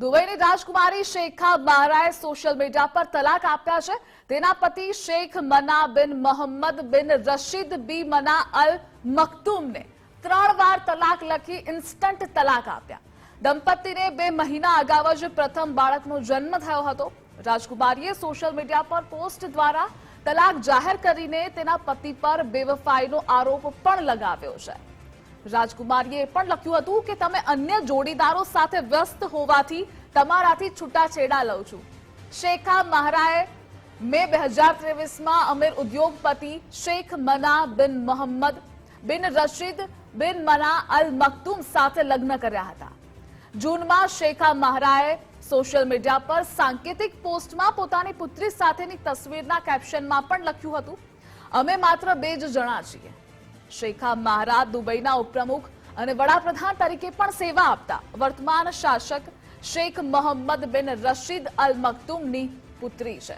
દુબઈની રાજકુમારી શેખા બારાએ social media પર તલાક આપ્યા છે. તેના પતિ શેખ મના બિન મોહમ્મદ બિન રશીદ બી મના અલ મખતુમને ત્રણ વાર તલાક લખી ઇન્સ્ટન્ટ તલાક આપ્યા. દંપતીને બે મહિના અગાઉ જ પ્રથમ બાળકનો જન્મ થયો હતો. રાજકુમારીએ સોશિયલ મીડિયા પર પોસ્ટ દ્વારા તલાક જાહેર કરીને તેના પતિ પર બેવફાઈનો આરોપ પણ લગાવ્યો છે. રાજકુમારીએ પણ લખ્યું હતું કે તમે અન્ય જોડીદારો સાથે વ્યસ્ત હોવાથી તમારાથી છૂટાછેડા લઉં છું. શેખા મહારાએ મે બે હજાર ત્રેવીસમાં અમીર ઉદ્યોગપતિ શેખ મના બિન મોહમ્મદ બિન રશીદ બિન મના અલ મખતુમ સાથે લગ્ન કર્યા હતા. જૂનમાં શેખા મહારાએ સોશિયલ મીડિયા પર સાંકેતિક પોસ્ટમાં પોતાની પુત્રી સાથેની તસવીરના કેપ્શનમાં પણ લખ્યું હતું. અમે માત્ર બે જ જણા છીએ. શેખા મહારા દુબઈના ઉપપ્રમુખ અને વડાપ્રધાન તરીકે પણ સેવા આપતા વર્તમાન શાસક શેખ મોહમ્મદ બિન રશીદ અલ મખતુમની પુત્રી છે.